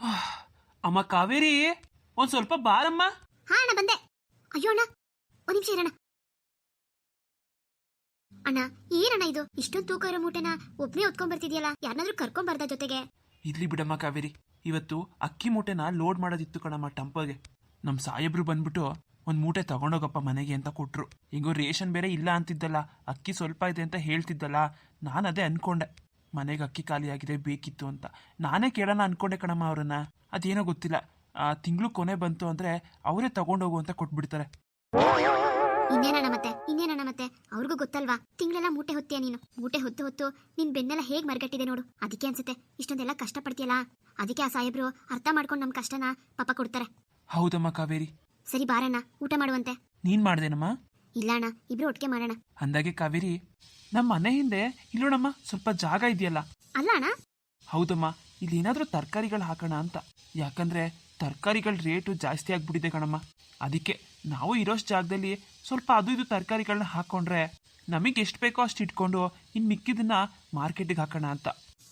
ಅಮ್ಮ ಕಾವೇರಿ ಒಂದ್ ಸ್ವಲ್ಪ ಬಾರಮ್ಮ. ಹಾ ಅಣ್ಣ ಬಂದೆ. ಅಯ್ಯೋ ಅಣ್ಣ ಒಂದ್ ನಿಮಿಷ ಇರೋಣ ಅಣ್ಣ ಏನಣ್ಣ ಇದು? ಇಷ್ಟೊಂದು ತೂಕ ಇರೋ ಮೂಟೆನ ಒಬ್ನೇ ಹೊತ್ಕೊಂಡ್ ಬರ್ತಿದ್ಯಲ್ಲ ಯಾರನ್ನಾದ್ರೂ ಕರ್ಕೊಂಡ್ ಬರ್ದ ಜೊತೆಗೆ? ಇರ್ಲಿ ಬಿಡಮ್ಮ ಕಾವೇರಿ ಇವತ್ತು ಅಕ್ಕಿ ಮೂಟೆನ ಲೋಡ್ ಮಾಡೋದಿತ್ತು ಕಣಮ್ಮ ಟಂಪಗೆ ನಮ್ ಸಾಹೇಬ್ರು ಬಂದ್ಬಿಟ್ಟು ಒಂದ್ ಮೂಟೆ ತಗೊಂಡೋಗಪ್ಪ ಮನೆಗೆ ಅಂತ ಕೊಟ್ರು. ಹಿಂಗೋ ರೇಷನ್ ಬೇರೆ ಇಲ್ಲ ಅಂತಿದ್ದಲ್ಲ ಅಕ್ಕಿ ಸ್ವಲ್ಪ ಇದೆ ಅಂತ ಹೇಳ್ತಿದ್ದಲ್ಲ ನಾನು ಅದೇ ಅನ್ಕೊಂಡೆ. ಮನೆಗೆ ಅಕ್ಕಿ ಖಾಲಿ ಆಗಿದೆ ಬೇಕಿತ್ತು ಅಂತ. ನಾನೇ ಕೇಳೋಣ ಅನ್ಕೊಂಡೆ ಕಣಮ್ಮ ಅವ್ರನ್ನ. ಅದೇನೋ ಗೊತ್ತಿಲ್ಲ. ಆ ತಿಂಗಳು ಕೊನೆ ಬಂತು ಅಂದ್ರೆ ಅವರೇ ತಗೊಂಡೋಗು ಅಂತ ಕೊಟ್ಬಿಡ್ತಾರೆ. ಇನ್ನೇನಣ್ಣ ಮತ್ತೆ? ಇನ್ನೇನಣ್ಣ ಮತ್ತೆ? ಅವ್ರಿಗೂ ಗೊತ್ತಲ್ವಾ? ತಿಂಗಳೆಲ್ಲ ಮೂಟೆ ಹೊತ್ತೀಯ ನೀನು. ಮೂಟೆ ಹೊತ್ತು ಹೊತ್ತು ನಿನ್ ಬೆನ್ನೆಲ್ಲ ಹೇಗ್ ಮರ್ಗಟ್ಟಿದೆ ನೋಡು. ಅದಕ್ಕೆ ಅನ್ಸುತ್ತೆ ಇಷ್ಟೊಂದೆಲ್ಲ ಕಷ್ಟ ಪಡ್ತೀಯಲ್ಲ ಅದಕ್ಕೆ ಆ ಸಾಹೇಬ್ರು ಅರ್ಥ ಮಾಡ್ಕೊಂಡು ನಮ್ ಕಷ್ಟನ ಪಾಪ ಕೊಡ್ತಾರೆ. ಹೌದಮ್ಮ ಕಾವೇರಿ. ಸರಿ ಬಾರಣ್ಣ ಊಟ ಮಾಡುವಂತೆ. ನೀನ್ ಮಾಡ್ದೇನಮ್ಮ? ಇಲ್ಲ ಅಣ್ಣ ಇಬ್ರು ಒಟ್ಟಿಗೆ ಮಾಡೋಣ. ಅಂದಾಗೆ ಕಾವೇರಿ ನಮ್ಮ ಮನೆ ಹಿಂದೆ ಇಲ್ಲೋಣಮ್ಮ ಸ್ವಲ್ಪ ಜಾಗ ಇದೆಯಲ್ಲ? ಅಲ್ಲ ಅಣ್ಣ ಹೌದಮ್ಮ ಇಲ್ಲಿ ಏನಾದರೂ ತರಕಾರಿಗಳು ಹಾಕೋಣ ಅಂತ. ಯಾಕಂದ್ರೆ ತರಕಾರಿಗಳ ರೇಟು ಜಾಸ್ತಿ ಆಗ್ಬಿಟ್ಟಿದೆ ಕಣಮ್ಮ. ಅದಕ್ಕೆ ನಾವು ಇರೋಷ್ಟು ಜಾಗದಲ್ಲಿ ಸ್ವಲ್ಪ ಅದು ಇದು ತರಕಾರಿಗಳನ್ನ ಹಾಕೊಂಡ್ರೆ ನಮಗೆ ಎಷ್ಟು ಬೇಕೋ ಅಷ್ಟು ಇಟ್ಕೊಂಡು ಇನ್ನು ಮಿಕ್ಕಿದನ್ನ ಮಾರ್ಕೆಟಿಗೆ ಹಾಕೋಣ ಅಂತ.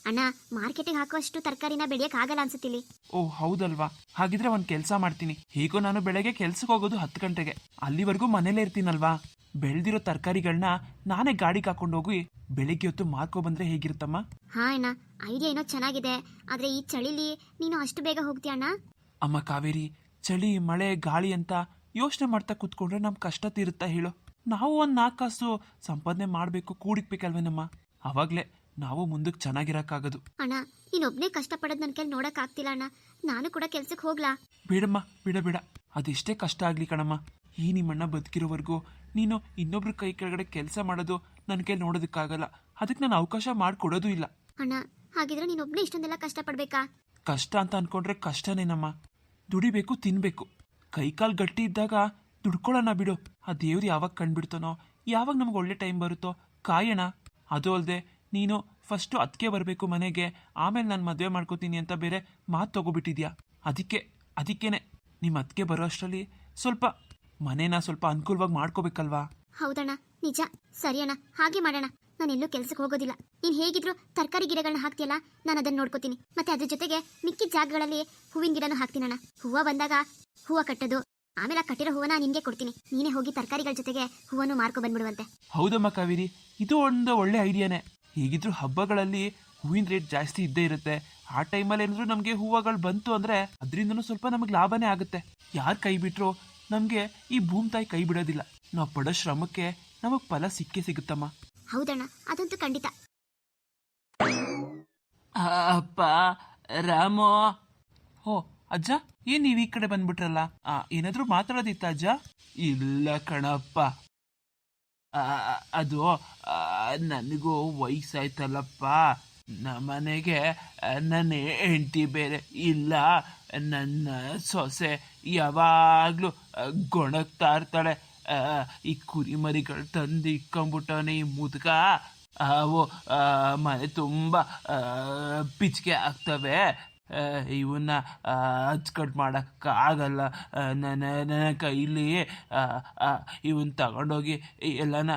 ಅಣ್ಣ ಮಾರ್ಕೆಟಿಗೆ ಹಾಕುವಷ್ಟು ತರಕಾರಿನ ಬೆಳೆಯಕ್ ಆಗಲ್ಲ ಅನ್ಸುತ್ತಿಲ್ಲಿ. ಓ ಹೌದಲ್ವಾ? ಹಾಗಿದ್ರೆ ಒಂದು ಕೆಲಸ ಮಾಡ್ತೀನಿ. ಹೀಗೋ ನಾನು ಬೆಳಗ್ಗೆ ಕೆಲ್ಸಕ್ಕೆ ಹೋಗೋದು ಹತ್ತು ಗಂಟೆಗೆ. ಅಲ್ಲಿವರೆಗೂ ಮನೇಲೇ ಇರ್ತೀನಲ್ವಾ? ಬೆಳೆದಿರೋ ತರಕಾರಿಗಳನ್ನ ನಾನೇ ಗಾಡಿಗೆ ಹಾಕೊಂಡು ಹೋಗಿ ಬೆಳಿಗ್ಗೆ ಹೊತ್ತು ಮಾರ್ಕೊ ಬಂದ್ರೆ ಹೇಗಿರುತ್ತಮ್ಮ? ಹಾ ಅಣ್ಣ ಐಡಿಯಾ ಏನೋ ಚೆನ್ನಾಗಿದೆ. ಆದ್ರೆ ಈ ಚಳಿಲಿ ನೀನು ಅಷ್ಟು ಬೇಗ ಹೋಗ್ತೀಯ ಅಣ್ಣ? ಅಮ್ಮ ಕಾವೇರಿ ಚಳಿ ಮಳೆ ಗಾಳಿ ಅಂತ ಯೋಚನೆ ಮಾಡ್ತಾ ಕೂತ್ಕೊಂಡ್ರೆ ನಮ್ ಕಷ್ಟ ತೀರುತ್ತಾ ಹೇಳು. ನಾವು ಒಂದ್ ನಾಲ್ಕು ಕಾಸು ಸಂಪಾದನೆ ಮಾಡ್ಬೇಕು ಕೂಡಿಕ್ಬೇಕಲ್ವೇನಮ್ಮ? ಅವಾಗ್ಲೇ ನಾವು ಮುಂದಕ್ಕೆ ಚೆನ್ನಾಗಿರಕ್ಕಾಗದು. ಅಣ್ಣ ನೀನೊಬ್ನೇ ಕಷ್ಟಪಡೋದು ನನ್ ಕೈಲಿ ನೋಡಕ್ ಆಗ್ತಿಲ್ಲ ಅಣ್ಣ. ನಾನು ಕೂಡ ಕೆಲ್ಸಕ್ಕೆ ಹೋಗ್ಲಾ? ಬೇಡಮ್ಮ ಬಿಡ ಬೇಡ. ಅದೆಷ್ಟೇ ಕಷ್ಟ ಆಗ್ಲಿ ಕಣಮ್ಮ. ಈ ನಿಮ್ಮಣ್ಣ ಬದುಕಿರೋವರೆಗೂ ನೀನು ಇನ್ನೊಬ್ರ ಕೈ ಕೆಳಗಡೆ ಕೆಲಸ ಮಾಡೋದು ನನ್ನ ಕೈ ನೋಡೋದಕ್ಕಾಗಲ್ಲ. ಅದಕ್ಕೆ ನಾನು ಅವಕಾಶ ಮಾಡಿಕೊಡೋದು ಇಲ್ಲ. ಅಣ್ಣ ಹಾಗಿದ್ರೆ ನೀನೊಬ್ನೇ ಇಷ್ಟೊಂದೆಲ್ಲ ಕಷ್ಟಪಡ್ಬೇಕಾ? ಕಷ್ಟ ಅಂತ ಅನ್ಕೊಂಡ್ರೆ ಕಷ್ಟನೇನಮ್ಮ? ದುಡಿಬೇಕು ತಿನ್ಬೇಕು. ಕೈಕಾಲು ಗಟ್ಟಿ ಇದ್ದಾಗ ದುಡ್ಕೊಳ್ಳೋಣ ಬಿಡು. ಆ ದೇವ್ರು ಯಾವಾಗ ಕಂಡ್ಬಿಡ್ತಾನೋ ಯಾವಾಗ ನಮ್ಗೆ ಒಳ್ಳೆ ಟೈಮ್ ಬರುತ್ತೋ ಕಾಯೋಣ ಅದು ಅಲ್ಲದೆ ನೀನು ಫಸ್ಟು ಅದಕ್ಕೆ ಬರಬೇಕು ಮನೆಗೆ ಆಮೇಲೆ ನಾನು ಮದುವೆ ಮಾಡ್ಕೋತೀನಿ ಅಂತ ಬೇರೆ ಮಾತು ತಗೋಬಿಟ್ಟಿದ್ಯಾ? ಅದಕ್ಕೆ ಅದಕ್ಕೇನೆ ನಿಮ್ಮ ಅದಕ್ಕೆ ಬರೋ ಅಷ್ಟರಲ್ಲಿ ಸ್ವಲ್ಪ ಮನೇನ ಸ್ವಲ್ಪ ಅನುಕೂಲವಾಗಿ ಮಾಡ್ಕೋಬೇಕಲ್ವಾ? ಹೌದಣ್ಣ ನಿಜ. ಸರಿ ಅಣ್ಣ ಹಾಗೆ ಮಾಡೋಣ. ನಾನು ಎಲ್ಲೂ ಕೆಲ್ಸಕ್ಕೆ ಹೋಗೋದಿಲ್ಲ. ನೀನು ಹೇಗಿದ್ರು ತರಕಾರಿ ಗಿಡಗಳನ್ನ ಹಾಕ್ತಿಯಲ್ಲ ನಾನು ಅದನ್ನ ನೋಡ್ಕೋತೀನಿ. ಮತ್ತೆ ಅದ್ರ ಜೊತೆಗೆ ಮಿಕ್ಕಿದ ಜಾಗಗಳಲ್ಲಿ ಹೂವಿನ ಗಿಡನೂ ಹಾಕ್ತೀನಣ್ಣ. ಹೂವ ಬಂದಾಗ ಹೂವು ಕಟ್ಟೋದು ಆಮೇಲೆ ಆ ಕಟ್ಟಿರೋ ಹೂವನ ನಿನ್ಗೆ ಕೊಡ್ತೀನಿ. ನೀನೇ ಹೋಗಿ ತರಕಾರಿಗಳ ಜೊತೆಗೆ ಹೂವನ್ನು ಮಾರ್ಕೊ ಬಂದ್ಬಿಡುವಂತೆ. ಹೌದಮ್ಮ ಕಾವೇರಿ ಇದು ಒಂದು ಒಳ್ಳೆ ಐಡಿಯಾನೇ ಹೇಗಿದ್ರು ಹಬ್ಬಗಳಲ್ಲಿ ಹೂವಿನ ರೇಟ್ ಜಾಸ್ತಿ ಇದ್ದೇ ಇರುತ್ತೆ. ಆ ಟೈಮಲ್ಲಿ ಏನಾದ್ರು ನಮಗೆ ಹೂವುಗಳು ಬಂತು ಅಂದ್ರೆ ಅದರಿಂದನೂ ಸ್ವಲ್ಪ ನಮಗೆ ಲಾಭನೇ ಆಗುತ್ತೆ. ಯಾರು ಕೈ ಬಿಟ್ರು ನಮಗೆ ಈ ಭೂಮಿ ತಾಯಿ ಕೈ ಬಿಡೋದಿಲ್ಲ. ನಾವು ಪಡೋ ಶ್ರಮಕ್ಕೆ ನಮಗೆ ಫಲ ಸಿಕ್ಕೇ ಸಿಗುತ್ತಮ್ಮ. ಹೌದಣ್ಣ ಅದಂತೂ ಖಂಡಿತ. ಅಪ್ಪ ರಾಮೋ. ಓ ಅಜ್ಜ ಏನ್ ನೀವ್ ಈ ಕಡೆ ಬಂದ್ಬಿಟ್ರಲ್ಲ? ಆ, ಏನಾದ್ರೂ ಮಾತಾಡೋದಿತ್ತ ಅಜ್ಜ? ಇಲ್ಲ ಕಣಪ್ಪ. ಅದು ನನಗೂ ವಯಸ್ಸಾಯ್ತಲ್ಲಪ್ಪ. ನಮ್ಮನೆಗೆ ನನ್ನ ಹೆಂಡತಿ ಬೇರೆ ಇಲ್ಲ. ನನ್ನ ಸೊಸೆ ಯಾವಾಗಲೂ ಗೊಣಗ್ತಾ ಇರ್ತಾಳೆ. ಈ ಕುರಿಮರಿಗಳು ತಂದು ಇಕ್ಕೊಂಬಿಟ್ಟವನೆ ಈ ಮುದುಕ. ಅವು ಮನೆ ತುಂಬ ಪಿಚ್ಕೆ ಆಗ್ತವೆ. ಇವನ್ನ ಅಚ್ಚುಕಟ್ಟು ಮಾಡೋಕ್ಕಾಗಲ್ಲ ಆಗಲ್ಲ. ನನ್ನ ಕೈಲಿ ಇವನ್ ತಗೊಂಡೋಗಿ ಎಲ್ಲನ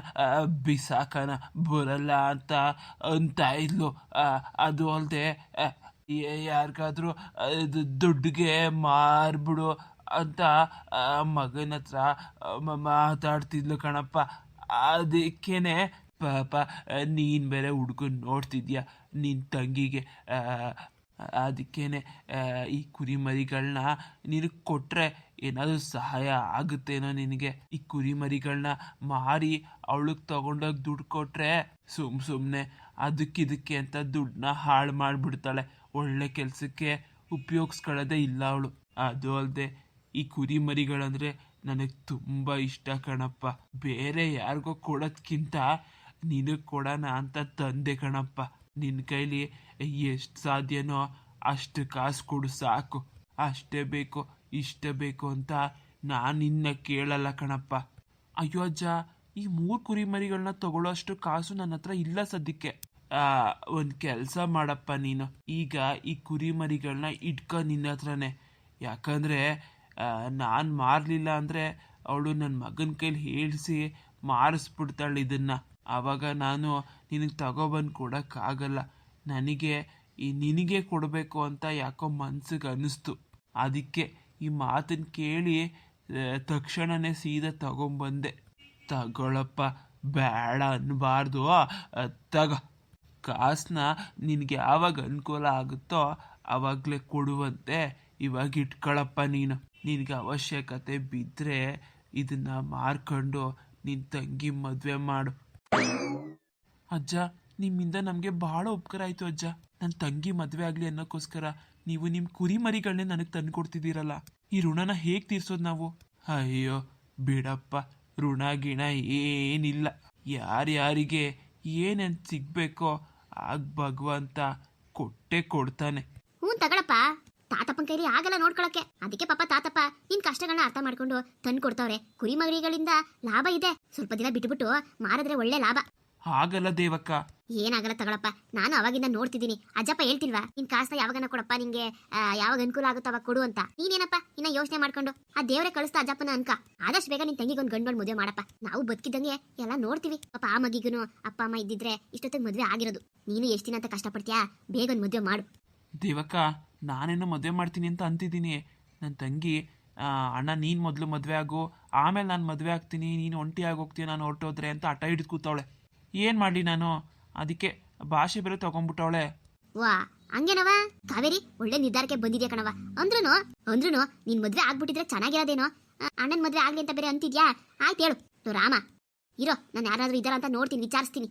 ಬಿಸಾಕನ ಬರಲ್ಲ ಅಂತ ಅಂತ ಇದ್ಲು. ಅದು ಅಲ್ಲದೆ ಯಾರಿಗಾದ್ರೂ ಇದು ದುಡ್ಡಿಗೆ ಮಾರ್ಬಿಡು ಅಂತ ಮಗನ ಹತ್ರ ಮಾತಾಡ್ತಿದ್ಲು ಕಣಪ್ಪ. ಅದಕ್ಕೇನೆ, ಪಾಪ ನೀನು ಬೇರೆ ಹುಡ್ಕೊಂಡು ನೋಡ್ತಿದ್ಯಾ? ನಿನ್ನ ತಂಗಿಗೆ ಅದಕ್ಕೇನೆ ಈ ಕುರಿಮರಿಗಳನ್ನ ನಿನಗೆ ಕೊಟ್ಟರೆ ಏನಾದರೂ ಸಹಾಯ ಆಗುತ್ತೇನೋ ನಿನಗೆ? ಈ ಕುರಿಮರಿಗಳನ್ನ ಮಾರಿ ಅವಳಿಗೆ ತಗೊಂಡೋಗಿ ದುಡ್ಡು ಕೊಟ್ಟರೆ ಸುಮ್ ಸುಮ್ಮನೆ ಅದಕ್ಕಿದಕ್ಕೆ ಅಂತ ದುಡ್ಡನ್ನ ಹಾಳು ಮಾಡಿಬಿಡ್ತಾಳೆ. ಒಳ್ಳೆ ಕೆಲಸಕ್ಕೆ ಉಪಯೋಗಿಸ್ಕೊಳ್ಳೋದೇ ಇಲ್ಲ ಅವಳು. ಅದು ಅಲ್ಲದೆ ಈ ಕುರಿಮರಿಗಳಂದರೆ ನನಗೆ ತುಂಬ ಇಷ್ಟ ಕಣಪ್ಪ. ಬೇರೆ ಯಾರಿಗೋ ಕೊಡೋದ್ಕಿಂತ ನಿನಗೆ ಕೊಡೋಣ ಅಂತ ತಂದೆ ಕಣಪ್ಪ. ನಿನ್ನ ಕೈಲಿ ಎಷ್ಟು ಸಾಧ್ಯನೋ ಅಷ್ಟು ಕಾಸು ಕೊಡು ಸಾಕು. ಅಷ್ಟೇ ಬೇಕು, ಇಷ್ಟ ಬೇಕು ಅಂತ ನಾನು ನಿನ್ನ ಕೇಳಲ್ಲ ಕಣಪ್ಪ. ಅಯ್ಯೋ ಅಜ್ಜ, ಈ ಮೂರು ಕುರಿಮರಿಗಳನ್ನ ತಗೊಳ್ಳೋಷ್ಟು ಕಾಸು ನನ್ನ ಹತ್ರ ಇಲ್ಲ ಸದ್ಯಕ್ಕೆ. ಆ, ಒಂದು ಕೆಲಸ ಮಾಡಪ್ಪ ನೀನು. ಈಗ ಈ ಕುರಿಮರಿಗಳನ್ನ ಇಟ್ಕೊ ನಿನ್ನ ಹತ್ರನೇ. ಯಾಕಂದ್ರೆ ನಾನು ಮಾರಲಿಲ್ಲ ಅಂದರೆ ಅವಳು ನನ್ನ ಮಗನ ಕೈಲಿ ಹೇಳಿಸಿ ಮಾರಿಸ್ಬಿಡ್ತಾಳೆ ಇದನ್ನ. ಆವಾಗ ನಾನು ನಿನಗೆ ತಗೊಬಂದು ಕೊಡೋಕ್ಕಾಗಲ್ಲ ನನಗೆ ಈ ನಿನಗೆ ಕೊಡಬೇಕು ಅಂತ ಯಾಕೋ ಮನಸ್ಸಿಗೆ ಅನ್ನಿಸ್ತು ಅದಕ್ಕೆ ಈ ಮಾತನ್ನು ಕೇಳಿ ತಕ್ಷಣವೇ ಸೀದಾ ತಗೊಂಬಂದೆ. ತಗೊಳಪ್ಪ ಬೇಡ ಅನ್ನಬಾರ್ದು ತಗ. ಕಾಸನ್ನ ನಿನಗೆ ಯಾವಾಗ ಅನುಕೂಲ ಆಗುತ್ತೋ ಆವಾಗಲೇ ಕೊಡುವಂತೆ ಇವಾಗ ಇಟ್ಕೊಳಪ್ಪ ನೀನು. ನಿನಗೆ ಅವಶ್ಯಕತೆ ಬಿದ್ದರೆ ಇದನ್ನು ಮಾರ್ಕೊಂಡು ನಿನ್ನ ತಂಗಿ ಮದುವೆ ಮಾಡು. ಅಜ್ಜ, ನಿಮ್ಮಿಂದ ನಮಗೆ ಬಹಳ ಉಪಕಾರ ಆಯಿತು ಅಜ್ಜ. ನನ್ನ ತಂಗಿ ಮದುವೆ ಆಗಲಿ ಅನ್ನೋಕ್ಕೋಸ್ಕರ ನೀವು ನಿಮ್ಮ ಕುರಿ ಮರಿಗಳನ್ನೇ ನನಗೆ ತಂದು ಕೊಡ್ತಿದ್ದೀರಲ್ಲ ಈ ಋಣನ ಹೇಗೆ ತೀರ್ಸೋದು ನಾವು? ಅಯ್ಯೋ, ಬಿಡಪ್ಪ. ಋಣ ಗಿಣ ಏನಿಲ್ಲ. ಯಾರ್ಯಾರಿಗೆ ಏನೇನು ಸಿಗ್ಬೇಕೋ ಆಗ ಭಗವಂತ ಕೊಟ್ಟೆ ಕೊಡ್ತಾನೆ. ಹ್ಞೂ ತಗೊಳಪ್ಪ. ತಾತಪ್ಪನ ಕೈಲಿ ಆಗಲ್ಲ ನೋಡ್ಕೊಳಕ್ಕೆ. ಅದಕ್ಕೆ ಪಾಪ ತಾತಪ್ಪ ನಿನ್ ಕಷ್ಟಗಳನ್ನ ಅರ್ಥ ಮಾಡ್ಕೊಂಡು ತಂದು ಕೊಡ್ತಾವ್ರೆ ಕುರಿ ಮರಿಗಳಿಂದ ಲಾಭ ಇದೆ. ಸ್ವಲ್ಪ ದಿನ ಬಿಟ್ಬಿಟ್ಟು ಮಾರಿದ್ರೆ ಒಳ್ಳೆ ಲಾಭ. ಆಗಲ್ಲ ದೇವಕ್ಕ. ಏನಾಗಲ್ಲ ತಗೊಳಪ್ಪ ನಾನು ಅವಾಗಿಂದ ನೋಡ್ತಿದ್ದೀನಿ. ಅಜ್ಜಪ್ಪ ಹೇಳ್ತಿಲ್ವಾ ನಿನ್ ಕಾಸನ್ನ ಯಾವಾಗನ ಕೊಡಪ್ಪ ನಿಂಗೆ ಯಾವಾಗ ಅನುಕೂಲ ಆಗುತ್ತೋ ಅವಾಗ ಕೊಡು ಅಂತ. ನೀನೇನಪ್ಪ ಇನ್ನ ಯೋಚನೆ ಮಾಡ್ಕೊಂಡು. ಆ ದೇವ್ರೆ ಕಳಿಸ್ತಾ ಅಜ್ಜಪ್ಪನ ಅನ್ಕ. ಆದಷ್ಟು ಬೇಗ ನಿನ್ ತಂಗಿಗೊಂದು ಗಂಡು ಮದುವೆ ಮಾಡಪ್ಪ. ನಾವು ಬದುಕಿದಂಗೆ ಎಲ್ಲ ನೋಡ್ತೀವಿ. ಪಾಪ ಆ ಮಗಿಗೂ ಅಪ್ಪ ಅಮ್ಮ ಇದ್ದಿದ್ರೆ ಇಷ್ಟೊತ್ತಿಗೆ ಮದುವೆ ಆಗಿರೋದು. ನೀನು ಎಷ್ಟು ದಿನ ಅಂತ ಕಷ್ಟಪಡ್ತೀಯಾ? ಬೇಗ ಒಂದು ಮದುವೆ ಮಾಡು. ದೇವಕ್ಕ ನಾನೇನೋ ಮದುವೆ ಮಾಡ್ತೀನಿ ಅಂತ ಅಂತಿದ್ದೀನಿ. ನನ್ನ ತಂಗಿ ಅಣ್ಣ ನೀನು ಮೊದಲು ಮದುವೆ ಆಗು ಆಮೇಲೆ ನಾನು ಮದುವೆ ಆಗ್ತೀನಿ ನೀನು ಒಂಟಿಯಾಗಿ ಹೋಗ್ತೀಯ ನಾನು ಹೊರಟೋದ್ರೆ ಅಂತ ಹಠ ಹಿಡಿದು ಕೂತವಳೆ. ಏನು ಮಾಡಲಿ ನಾನು? ಅದಕ್ಕೆ ಭಾಷೆ ಬೇರೆ ತಗೊಂಡ್ಬಿಟ್ಟವಳೆ. ವಾ ಹಂಗೇನವ ಕಾವೇರಿ ಒಳ್ಳೆ ನಿರ್ಧಾರಕ್ಕೆ ಬಂದಿದ್ಯಾ ಕಣವ ಅಂದ್ರೂ ಅಂದ್ರೂ ನಿನ್ ಮದ್ವೆ ಆಗ್ಬಿಟ್ಟಿದ್ರೆ ಚೆನ್ನಾಗಿರೋದೇನೋ? ಅಣ್ಣನ ಮದ್ವೆ ಆಗ್ಲಿ ಅಂತ ಬೇರೆ ಅಂತಿದ್ಯಾ? ಆಯ್ತು ಹೇಳು. ರಾಮ. ಇರೋ ನಾನು ಯಾರಾದ್ರೂ ಇದ್ದಾರ ಅಂತ ನೋಡ್ತೀನಿ ವಿಚಾರಿಸ್ತೀನಿ.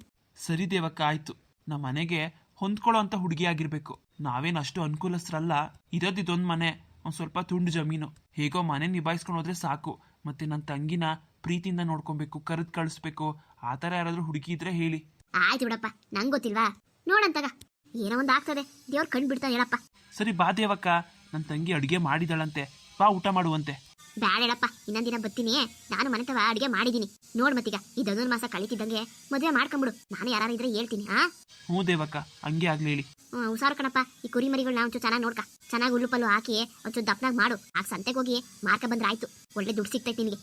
ಸರಿ ದೇವಕ್ಕ ಆಯ್ತು. ನಮ್ಮ ಮನೆಗೆ ಹೊಂದ್ಕೊಳ್ಳೋ ಅಂತ ಹುಡುಗಿ ಆಗಿರ್ಬೇಕು ನಾವೇನು ಅಷ್ಟು ಅನುಕೂಲಸ್ಥರಲ್ಲ ಇರೋದು ಇದೊಂದು ಮನೆ ಒಂದು ಸ್ವಲ್ಪ ತುಂಡು ಜಮೀನು. ಹೇಗೋ ಮನೆ ನಿಭಾಯಿಸ್ಕೊಂಡು ಹೋದ್ರೆ ಸಾಕು ಮತ್ತೆ ನನ್ನ ತಂಗಿನ ಪ್ರೀತಿಯಿಂದ ನೋಡ್ಕೊಬೇಕು ಕರೆದು ಕಳಿಸ್ಬೇಕು ಆ ಥರ ಯಾರಾದರೂ ಹುಡುಗಿ ಇದ್ರೆ ಹೇಳಿ. ಆಯ್ತು ಬಿಡಪ್ಪ ನಂಗೆ ಗೊತ್ತಿಲ್ವಾ? ನೋಡಂತಾಗ ಏನೋ ಒಂದು ಆಗ್ತದೆ ದೇವ್ರ ಕಣ್ ಬಿಡ್ತಾ ಹೇಳಪ್ಪ. ಸರಿ ಬಾ ದೇವಕ್ಕ ನನ್ನ ತಂಗಿ ಅಡುಗೆ ಮಾಡಿದಳಂತೆ. ಬಾ ಊಟ ಮಾಡುವಂತೆ. ಬ್ಯಾಡ ಹೇಳಪ್ಪ ಇನ್ನೊಂದ್ ದಿನ ಬರ್ತೀನಿ. ನಾನು ಮನೆ ತವ ಅಡಿಗೆ ಮಾಡಿದ್ದೀನಿ ನೋಡ್ ಮತ್ತೀಗ ಈ ದೊಡ್ಡ ಮಾಸ ಕಳಿತಿದ್ದಂಗೆ ಮದುವೆ ಮಾಡ್ಕೊಂಬಿಡು. ನಾನು ಯಾರು ಇದ್ರೆ ಹೇಳ್ತೀನಿ ಆ? ಹ್ಞೂ ದೇವಕ್ಕ ಹಂಗೆ ಆಗ್ಲಿ ಹೇಳಿ. ಹ್ಮ್, ಹುಷಾರು ಕಣಪ್ಪ. ಈ ಕುರಿ ಮರಿಗಳನ್ನ ಒಂಚೂರು ಚೆನ್ನಾಗಿ ನೋಡ್ಕ. ಚೆನ್ನಾಗಿ ಹುಲ್ಲು ಪಲ್ಲು ಹಾಕಿ ಒಂಚೂರು ದಪ್ಪನಾಗಿ ಮಾಡು. ಆ ಸಂತೆಗೆ ಹೋಗಿ ಮಾರ್ಕ ಬಂದ್ರೆ ಆಯ್ತು. ಒಳ್ಳೆ ದುಡ್ಡು ಸಿಗ್ತೈತೆ ನಿನಗೆ.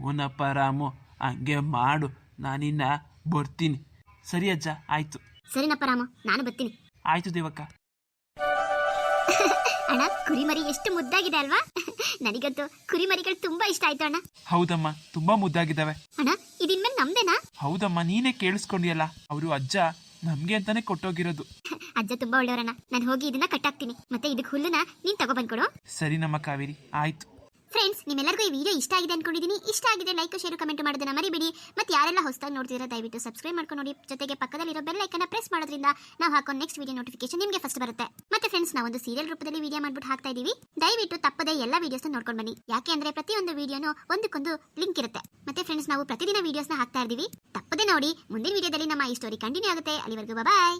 ಹೂನಪ್ಪ ರಾಮು ಹಂಗೆ ಮಾಡು. ನಾನಿನ್ನ ಬರ್ತೀನಿ. ಸರಿ ಅಜ್ಜ ಆಯ್ತು. ಸರಿನಪ್ಪ ರಾಮು ನಾನು ಬರ್ತೀನಿ. ಆಯ್ತು ದೇವಕ್ಕ. ಅಣ್ಣ ಕುರಿಮರಿ ಎಷ್ಟು ಮುದ್ದಾಗಿದೆ ಅಲ್ವಾ? ನನಗಂತೂ ಕುರಿಮರಿಗಳು ತುಂಬಾ ಇಷ್ಟ ಆಯ್ತು ಅಣ್ಣ. ಹೌದಮ್ಮ ತುಂಬಾ ಮುದ್ದಾಗಿದ್ದಾವೆ. ಅಣ್ಣ ಇದಿನ್ಮೇಲೆ ನಮ್ದೇನಾ? ಹೌದಮ್ಮ ನೀನೇ ಕೇಳಿಸ್ಕೊಂಡಿಯಲ್ಲ ಅವರು ಅಜ್ಜ ನಮ್ಗೆ ಅಂತಾನೆ ಕೊಟ್ಟೋಗಿರೋದು. ಅಜ್ಜ ತುಂಬಾ ಒಳ್ಳೆಯವರಣ್ಣ. ನಾನು ಹೋಗಿ ಇದನ್ನ ಕಟ್ಟಾಕ್ತೀನಿ. ಮತ್ತೆ ಇದಕ್ಕೆ ಹುಲ್ಲನ್ನ ನೀನ್ ತಗೊಬಂದ್ಕೊಡು ಸರಿ ನಮ್ಮ ಕಾವೇರಿ ಆಯ್ತು. ಫ್ರೆಂಡ್ಸ್ ನಿಮ್ಮೆಲ್ಲರಿಗೂ ಈ ವಿಡಿಯೋ ಇಷ್ಟ ಆಗಿದೆ ಅನ್ಕೊಂಡಿದ್ದೀನಿ ಇಷ್ಟ ಆಗಿದೆ ಲೈಕ್ ಶೇರ್ ಕಮೆಂಟ್ ಮಾಡೋದನ್ನ ಮರಿಬೇಡಿ. ಮತ್ತೆ ಯಾರೆಲ್ಲ ಹೊಸದಾಗಿ ನೋಡ್ತಿದ್ರೆ ದಯವಿಟ್ಟು ಸಬ್ಸ್ಕ್ರೈಬ್ ಮಾಡ್ಕೊಂಡು ನೋಡಿ. ಜೊತೆಗೆ ಪಕ್ಕದಲ್ಲಿರೋ ಬೆಲ್ ಐಕನ್ನ ಪ್ರೆಸ್ ಮಾಡೋದ್ರಿಂದ ನಾವು ಹಾಕೋ ನೆಕ್ಸ್ಟ್ ವಿಡಿಯೋ ನೋಟಿಫಿಕೇಶನ್ ನಿಮಗೆ ಫಸ್ಟ್ ಬರುತ್ತೆ. ಮತ್ತೆ ಫ್ರೆಂಡ್ಸ್ ನಾವು ಒಂದು ಸೀರಿಯಲ್ ರೂಪದಲ್ಲಿ ವಿಡಿಯೋ ಮಾಡ್ಬಿಟ್ಟು ಹಾಕ್ತಾ ಇದ್ದೀವಿ ದಯವಿಟ್ಟು ತಪ್ಪದೆ ಎಲ್ಲ ವಿಡಿಯೋಸ್ ನೋಡ್ಕೊಂಡು ಬನ್ನಿ. ಯಾಕೆ ಅಂದ್ರೆ ಪ್ರತಿಯೊಂದು ವಿಡಿಯೋನು ಒಂದಕ್ಕೊಂದು ಲಿಂಕ್ ಇರುತ್ತೆ. ಮತ್ತೆ ಫ್ರೆಂಡ್ಸ್ ನಾವು ಪ್ರತಿದಿನ ವಿಡಿಯೋಸ್ನ ಹಾಕ್ತಾ ಇದ್ದೀವಿ ತಪ್ಪದೆ ನೋಡಿ, ಮುಂದಿನ ವಿಡಿಯೋದಲ್ಲಿ ನಮ್ಮ ಈ ಸ್ಟೋರಿ ಕಂಟಿನ್ಯೂ ಆಗುತ್ತೆ. ಅಲ್ಲಿವರೆಗೂ ಬಾಯ್